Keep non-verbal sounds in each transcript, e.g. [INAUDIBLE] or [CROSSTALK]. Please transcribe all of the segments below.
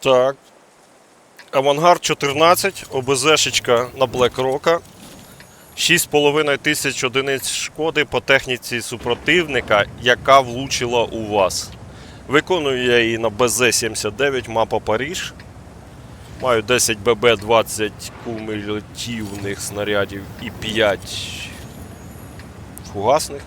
Так. Авангард 14, ОБЗшечка на Rock. 6,5 тисяч одиниць шкоди по техніці супротивника, яка влучила у вас. Виконую я її на БЗ-79, мапа Паріж. Маю 10 ББ, 20 кумулятивних снарядів і 5 фугасних.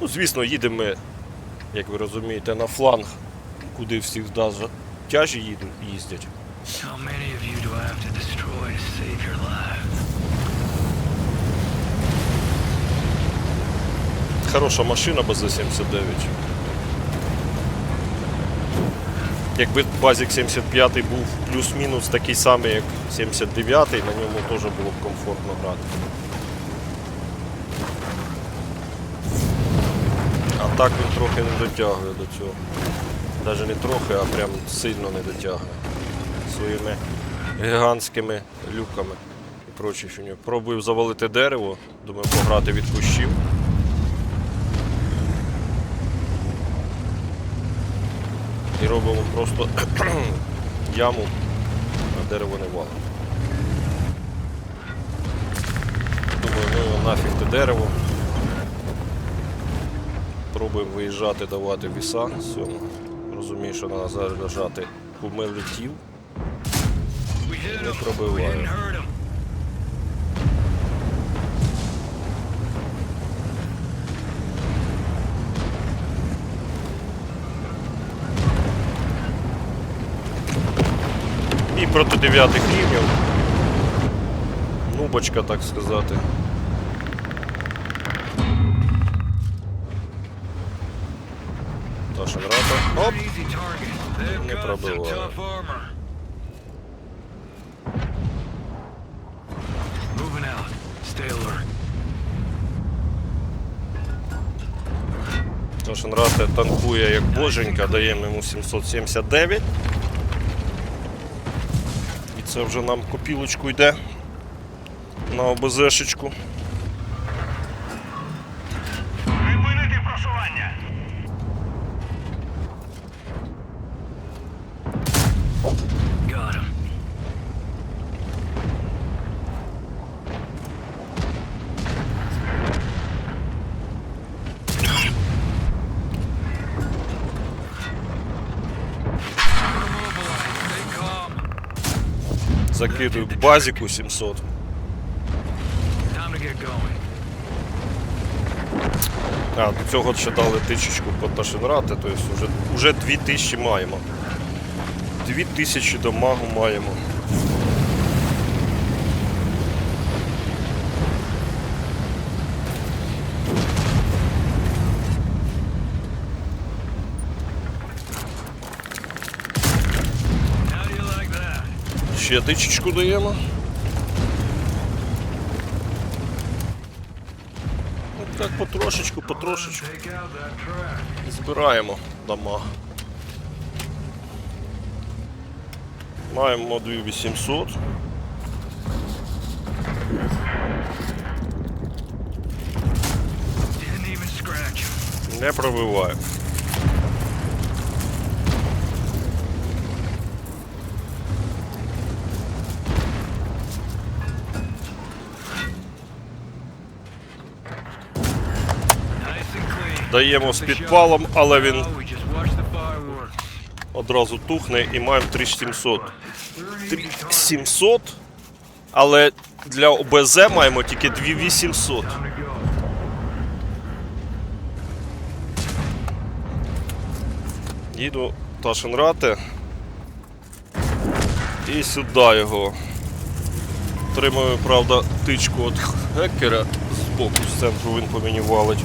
Ну, звісно, їдемо як ви розумієте, на фланг, куди всі даже тяжі їдуть, їздять. How many of you do I have to destroy to save your life? Хороша машина БЗ-79. Якби Базік 75 був плюс-мінус такий самий, як 79 на ньому теж було б комфортно грати. А так він трохи не дотягує до цього. Навіть не трохи, а прям сильно не дотягує. Своїми гігантськими люками і прочі фігню. Пробую завалити дерево, думаю, пограти від кущів. І робимо просто [CLEARS THROAT] яму, а дерево не валимо. Думаю, ну нафіг те дерево. Пробуємо виїжджати, давати віса цього. Розумію, що треба заряджати hit Не пробиваю. him. І проти дев'ятих рівнів. Нубочка, так сказати. Moving out. Stay alert. То Шанрата танкує як боженька, даємо йому 779. І це вже нам копілочку йде на ОБЗшечку. Закидую к базіку 700. Time to get going. А, до цього ще дали тисячку по Ташенрати, тобто вже, вже 2000 маємо. 2000 дамагу маємо. Ще тисячку даємо. Ну так потрошечку, потрошечку. Збираємо дамаг. Маємо 2800. Didn't even scratch him. Не пробиваю. Даємо з підпалом, але він одразу тухне і маємо 3700. 3700, але для ОБЗ маємо тільки 2800. Time to. Їду Ташенрати. І сюди його. Отримую, правда, тичку від хекера з боку, з центру він по мені валить.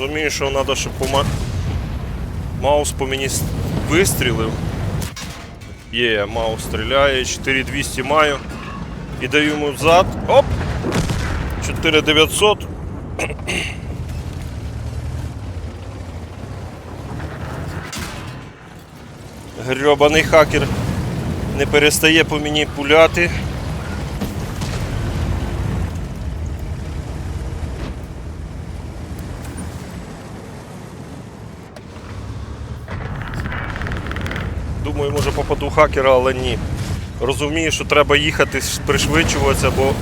Розумію, що треба, щоб пома... Маус по мені вистрілив. Є, Маус стріляє, 4200 маю. І даю йому взад. Оп! 4900. Грьобаний хакер не перестає по мені пуляти. Думаю, може попаду хакера, але ні. Розумію, що треба їхати, пришвидшуватися, бо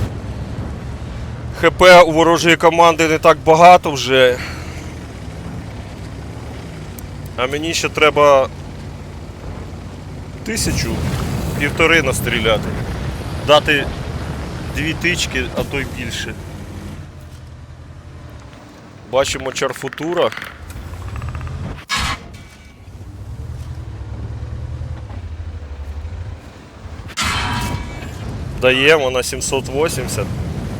ХП у ворожої команди не так багато вже. А мені ще треба тисячу, півтори настріляти. Дати дві тички, а то й більше. Бачимо чарфутура. Даємо на 780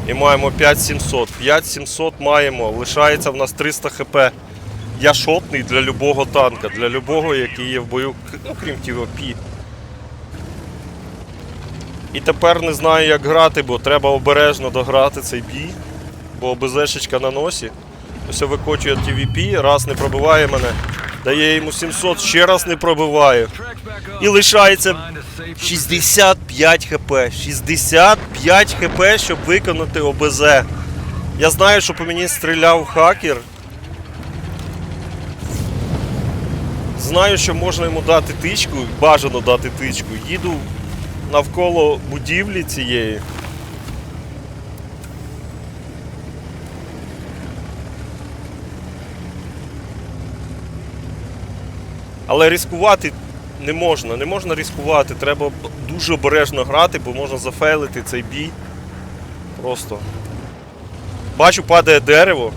і маємо 5700. 5700 маємо, лишається в нас 300 хп. Я шотний для любого танка, для любого, який є в бою, ну крім ТВП. І тепер не знаю, як грати, бо треба обережно дограти цей бій, бо ОБЗшечка на носі. Ось викочує ТВП, раз не пробиває мене, дає йому 700, ще раз не пробиває. І лишається 65 хп. 65 хп, щоб виконати ОБЗ. Я знаю, що по мені стріляв хакер. Знаю, що можна йому дати тичку, бажано дати тичку. Їду навколо будівлі цієї. Але ризикувати не можна, не можна ризикувати. Треба дуже обережно грати, бо можна зафейлити цей бій. Просто. Бачу, падає дерево.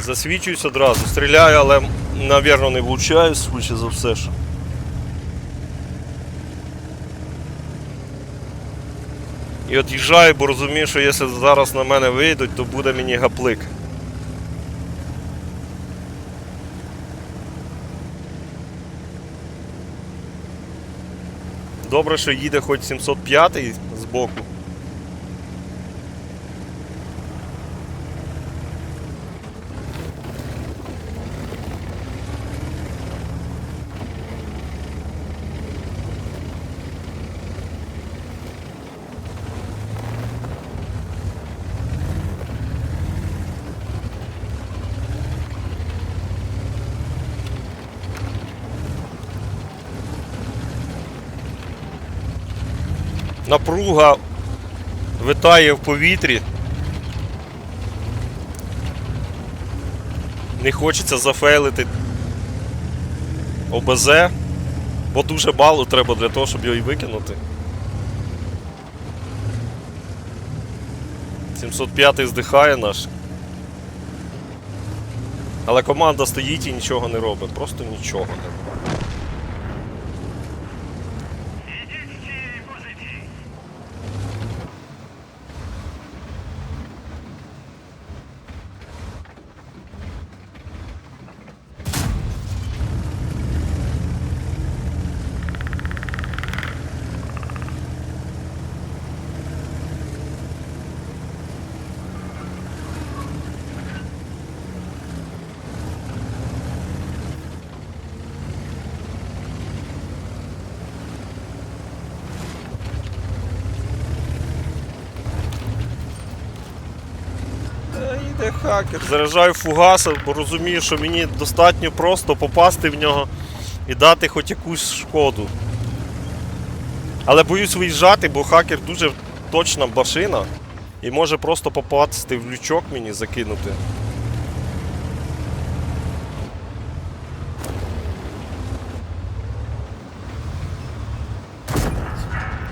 Засвічуюсь одразу. Стріляю, але, навірно, не влучаю, швидше за все. Що. І от їжджаю, бо розумію, що якщо зараз на мене вийдуть, то буде мені гаплик. Добре, що їде хоч 705 збоку. Напруга витає в повітрі. Не хочеться зафейлити ОБЗ, бо дуже мало треба для того, щоб його і викинути. 705 здихає наш. Але команда стоїть і нічого не робить. Просто нічого не робить. Йде хакер. Заряджаю фугаса, бо розумію, що мені достатньо просто попасти в нього і дати хоч якусь шкоду. Але боюсь виїжджати, бо хакер дуже точна машина і може просто попасти в лючок мені закинути.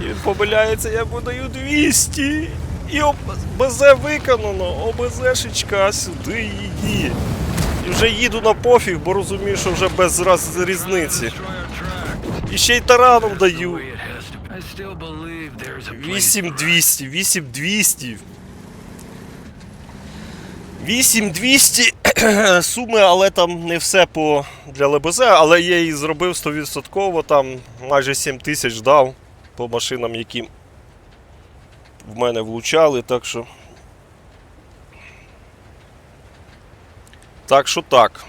І він помиляється, я йому даю 200. І ОБЗ виконано, ОБЗшечка сюди її. І вже їду на пофіг, бо розумію, що вже без раз різниці. І ще й тараном даю. 8200, 8200. 8200 суми, але там не все по для ЛБЗ, але я її зробив 100%, там майже 7 тисяч дав по машинам, які в мене влучали, так що. Так що так.